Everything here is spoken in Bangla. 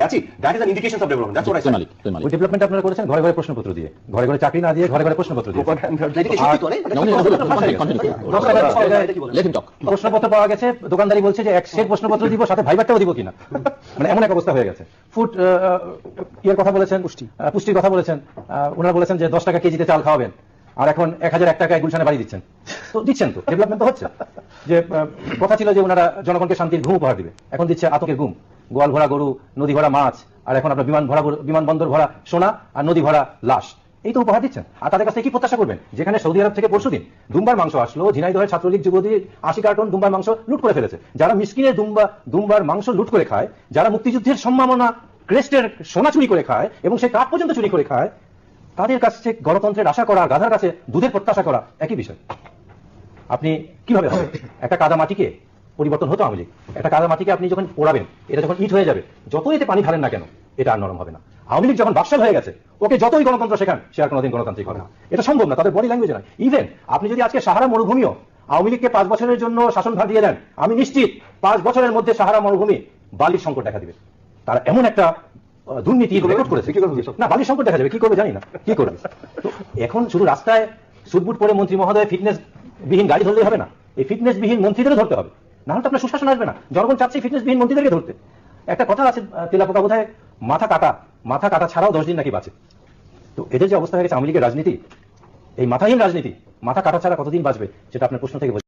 আছি that is an indication of development that's what I মালিক মালিক ওই ডেভেলপমেন্ট আপনারা করেছেন ঘরে ঘরে প্রশ্নপত্র দিয়ে ঘরে ঘরে চাকরি না দিয়ে ঘরে ঘরে প্রশ্নপত্র দিয়ে। লেট হিম টক প্রশ্নপত্র পাওয়া গেছে দোকানদারি বলছে যে এক সেট প্রশ্নপত্র দিব সাথে ভাইবারটাও দিব কিনা। মানে এমন এক অবস্থা হয়ে গেছে। ফুড ইয়ের কথা বলেছেন পুষ্টি। পুষ্টির কথা বলেছেন। আহ, ওনারা বলেছেন যে দশ টাকা কেজিতে চাল খাওয়াবেন আর এখন এক হাজার এক টাকায় গুলশানে বাড়ি দিচ্ছেন। তো দিচ্ছেন তো ডেভেলপমেন্ট তো হচ্ছে। যে কথা ছিল যে ওনারা জনগণকে শান্তির ঘুম উপহার দিবে এখন দিচ্ছে আতঙ্কের ঘুম। গোয়াল ভরা গরু নদী ভরা মাছ, আর এখন আপনার বিমান ভরা বিমানবন্দর ভরা সোনা আর নদী ভরা লাশ। এই তো উপহার দিচ্ছেন। আর তাদের কাছ কি প্রত্যাশা করবেন? যেখানে সৌদি আরব থেকে পরশু দিন দুম্বার মাংস আসলো, ঝিনাইদহের ছাত্রলীগ যুবদী আশি কার্টন দুম্বার মাংস লুট করে ফেলেছে। যারা মিসকিনের দুম্বা, দুম্বার মাংস লুট করে খায়, যারা মুক্তিযুদ্ধের সম্ভাবনা ক্রেস্টের সোনা চুরি করে খায় এবং সে কাঠ পর্যন্ত চুরি করে খায়, তাদের কাছে গণতন্ত্রের আশা করা, গাধার কাছে দুধের প্রত্যাশা করা একই বিষয়। আপনি কীভাবে একটা কাদা মাটিকে পরিবর্তন হতো লীগ। একটা কাদা মাটিকে আপনি যখন পোড়াবেন এটা যখন ইট হয়ে যাবে যতই এতে পানি ঢালেন না কেন এটা আর নরম হবে না। আওয়ামী লীগ যখন বাকশাল হয়ে গেছে ওকে যতই গণতন্ত্র শেখান সে আর কোনোদিন গণতান্ত্রিক হবে না। এটা সম্ভব না তাদের বডি ল্যাঙ্গুয়েজ নয়। ইভেন আপনি যদি আজকে সাহারা মরুভূমিও আওয়ামী লীগকে পাঁচ বছরের জন্য শাসনভার দিয়ে দেন আমি নিশ্চিত পাঁচ বছরের মধ্যে সাহারা মরুভূমি বালির সংকট দেখা দিবে। তারা এমন একটা দুর্নীতি রেকর্ড করেছে। কি করবে না বালির সংকট দেখা যাবে কি করবে জানি না। কি করবে? তো এখন শুধু রাস্তায় সুটবুট পরে মন্ত্রী মহোদয় ফিটনেস বিহীন গাড়ি ধরলেই হবে না। এই ফিটনেস বিহীন মন্ত্রীদেরও ধরতে হবে। না হলে তো আপনার সুশাসন আসবে না। জনগণ চাচ্ছে ফিটনেস বিহীন মন্ত্রীদেরকে ধরতে। একটা কথা আছে তেলা তেলাপোকা বোধহয় মাথা কাটা মাথা কাটা ছাড়াও দশ দিন নাকি বাঁচে। তো এদের যে অবস্থা হয়ে গেছে, আওয়ামী রাজনীতি, এই মাথাহীন রাজনীতি, মাথা কাটা ছাড়া কতদিন বাঁচবে, সেটা আপনার প্রশ্ন থেকে